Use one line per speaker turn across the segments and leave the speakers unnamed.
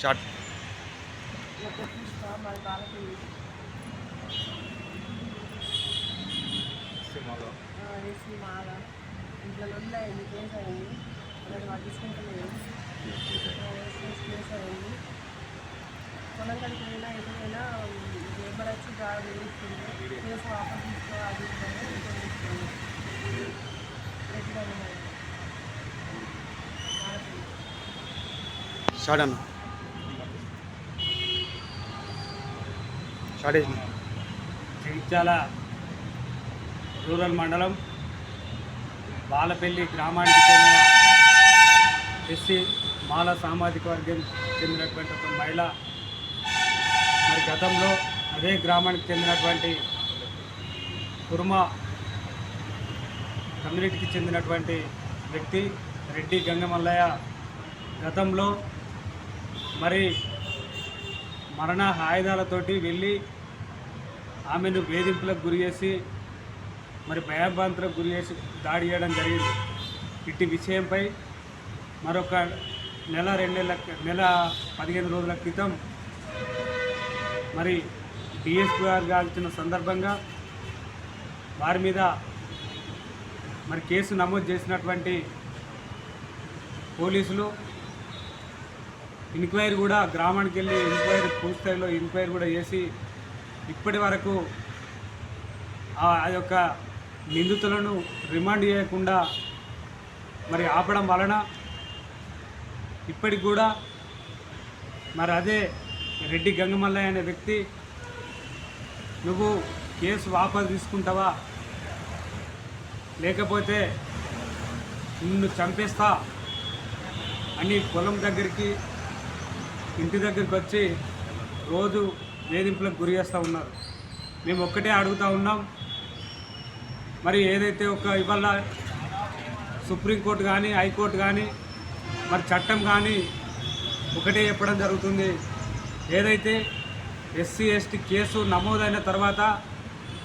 Short
వేసి మాల ఇంట్లో ఉన్నాయి కేసు అయింది అలాంటి వాళ్ళు తీసుకుంటలేదు కేసు అయింది పొలం కడికి పోయినా లేబర్ వచ్చి జాబ్ వేస్తుంది కేసు వాపస్ తీసుకో అది ఇస్తాను ఇంకోటి తీసుకోండి ఎట్లా ఉన్నాయి
షార్ట్ అన్న. షార్ట్ వేసిన.
జగిత్యాల రూరల్ మండలం బాలపల్లి గ్రామానికి చెందిన ఎస్సీ మాల సామాజిక వర్గం చెందినటువంటి ఒక మహిళ మరి గతంలో అదే గ్రామానికి చెందినటువంటి కుర్మ కమ్యూనిటీకి చెందినటువంటి వ్యక్తి రెడ్డి గంగమల్లయ్య గతంలో మరి మరణ ఆయుధాలతోటి వెళ్ళి ఆమెను వేధింపులకు గురి చేసి మరి భయభ్రాంతులకు గురి చేసి దాడి చేయడం జరిగింది. ఇట్టి విషయంపై మరొక నెల రెండు నెలల నెల పదిహేను రోజుల క్రితం మరి డిఎస్పీ గారు కాల్చిన సందర్భంగా వారి మీద మరి కేసు నమోదు చేసినటువంటి పోలీసులు ఎంక్వైరీ కూడా గ్రామానికి వెళ్ళి ఎంక్వైరీ పూర్తిస్థాయిలో ఎంక్వైరీ కూడా చేసి ఇప్పటి వరకు ఆ ఆ యొక్క నిందితులను రిమాండ్ చేయకుండా మరి ఆపడం వలన ఇప్పటికి కూడా మరి అదే రెడ్డి గంగమల్లయ్య అనే వ్యక్తి నువ్వు కేసు వాపసు తీసుకుంటావా? లేకపోతే నిన్ను చంపేస్తా అని పొలం దగ్గరికి ఇంటి దగ్గరికి వచ్చి రోజు వేధింపులకు గురి చేస్తూ ఉన్నారు. మేము ఒక్కటే అడుగుతూ ఉన్నాం. మరి ఏదైతే ఒక ఇవాళ సుప్రీంకోర్టు కానీ హైకోర్టు కానీ మరి చట్టం కానీ ఒకటే చెప్పడం జరుగుతుంది. ఏదైతే ఎస్సీ ఎస్టీ కేసు నమోదైన తర్వాత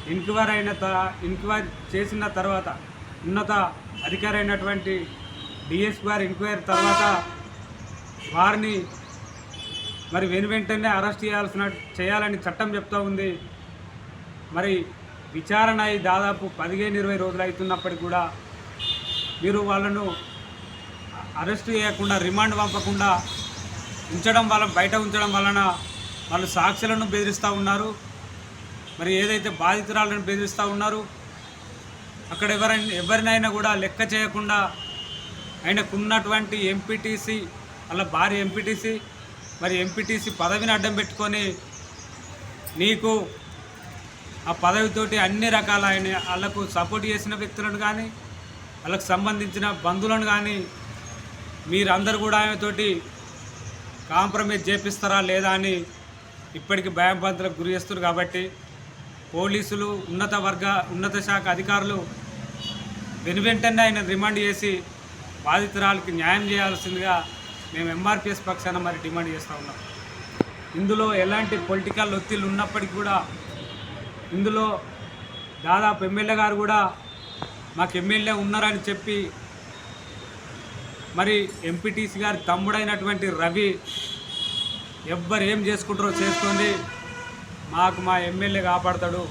ఎంక్వైరీ అయిన త ఎంక్వైరీ చేసిన తర్వాత ఉన్నత అధికారి అయినటువంటి డిఎస్పీ గారి ఎంక్వైరీ తర్వాత వారిని మరి వెను వెంటనే అరెస్ట్ చేయాల్సిన చేయాలని చట్టం చెప్తూ ఉంది. మరి విచారణ అయి దాదాపు పదిహేను ఇరవై రోజులు అవుతున్నప్పటికి కూడా మీరు వాళ్ళను అరెస్ట్ చేయకుండా రిమాండ్ పంపకుండా ఉంచడం వల్ల బయట ఉంచడం వలన వాళ్ళు సాక్షులను బెదిరిస్తూ ఉన్నారు. మరి ఏదైతే బాధితురాలను బెదిరిస్తూ ఉన్నారు అక్కడ ఎవరైనా ఎవరినైనా కూడా లెక్క చేయకుండా ఆయనకున్నటువంటి ఎంపీటీసీ వాళ్ళ భార్య ఎంపీటీసీ మరి ఎంపీటీసీ పదవిని అడ్డం పెట్టుకొని నీకు ఆ పదవితోటి అన్ని రకాల ఆయన వాళ్ళకు సపోర్ట్ చేసిన వ్యక్తులను కానీ వాళ్ళకు సంబంధించిన బంధువులను కానీ మీరందరూ కూడా ఆయనతోటి కాంప్రమైజ్ చేపిస్తారా లేదా అని ఇప్పటికి భయాంబంతులకు గురి చేస్తున్నారు కాబట్టి పోలీసులు ఉన్నత వర్గ ఉన్నత శాఖ అధికారులు వెను వెంటనే ఆయన రిమాండ్ చేసి బాధితురాలకి న్యాయం చేయాల్సిందిగా మేము ఎంఆర్పిఎస్ పక్షాన మరి డిమాండ్ చేస్తూ ఉన్నాం. ఇందులో ఎలాంటి పొలిటికల్ ఒత్తిళ్ళు ఉన్నప్పటికీ కూడా ఇందులో దాదాపు ఎమ్మెల్యే గారు కూడా మాకు ఎమ్మెల్యే ఉన్నారని చెప్పి మరి ఎంపీటీసీ గారి తమ్ముడైనటువంటి రవి ఎవ్వరు ఏం చేసుకుంటారో చేసుకోండి మాకు మా ఎమ్మెల్యే కాపాడతాడు.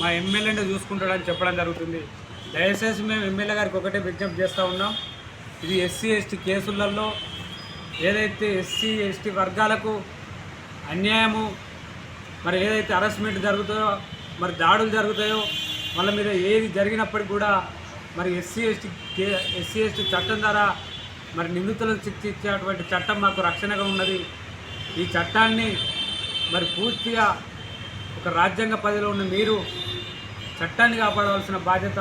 మా ఎమ్మెల్యేనే చూసుకుంటాడని చెప్పడం జరుగుతుంది. దయచేసి మేము ఎమ్మెల్యే గారికి ఒకటే విజ్ఞప్తి చేస్తూ ఉన్నాం. ఇది ఎస్సీ ఎస్టీ కేసులలో ఏదైతే ఎస్సీ ఎస్టీ వర్గాలకు అన్యాయము మరి ఏదైతే అరెస్ట్మెంట్ జరుగుతాయో మరి దాడులు జరుగుతాయో వాళ్ళ మీద ఏది జరిగినప్పటికీ కూడా మరి ఎస్సీ ఎస్టీ కే ఎస్సీ ఎస్టీ చట్టం ద్వారా మరి నిందితులకు శిక్ష ఇచ్చేటువంటి చట్టం మాకు రక్షణగా ఉన్నది. ఈ చట్టాన్ని మరి పూర్తిగా ఒక రాజ్యాంగ పదవిలో ఉన్న మీరు చట్టాన్ని కాపాడవలసిన బాధ్యత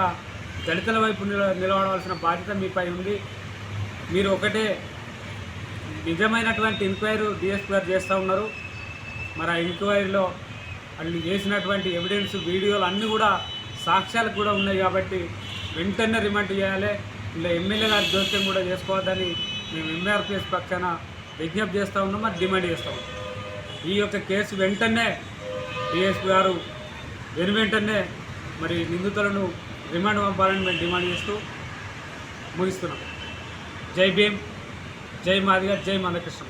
దళితుల వైపు నిలబడవలసిన బాధ్యత మీపై ఉంది. మీరు ఒకటే నిజమైనటువంటి ఎంక్వైరీ డిఎస్పీ గారు చేస్తూ ఉన్నారు. మరి ఆ ఎంక్వైరీలో వాళ్ళు చేసినటువంటి ఎవిడెన్స్ వీడియోలు అన్నీ కూడా సాక్ష్యాలు కూడా ఉన్నాయి కాబట్టి వెంటనే రిమాండ్ చేయాలి. ఇలా ఎమ్మెల్యే గారి జోక్యం కూడా చేసుకోవద్దని మేము ఎంఆర్పిఎస్ పక్షాన విజ్ఞప్తి చేస్తూ ఉన్నాం మరి డిమాండ్ చేస్తూ ఉన్నాం. ఈ యొక్క కేసు వెంటనే డిఎస్పీ గారు వెను వెంటనే మరి నిందితులను రిమాండ్ పంపాలని మేము డిమాండ్ చేస్తూ ముగిస్తున్నాం. జై భీమ్ జై మాదిగ జై మందకృష్ణ.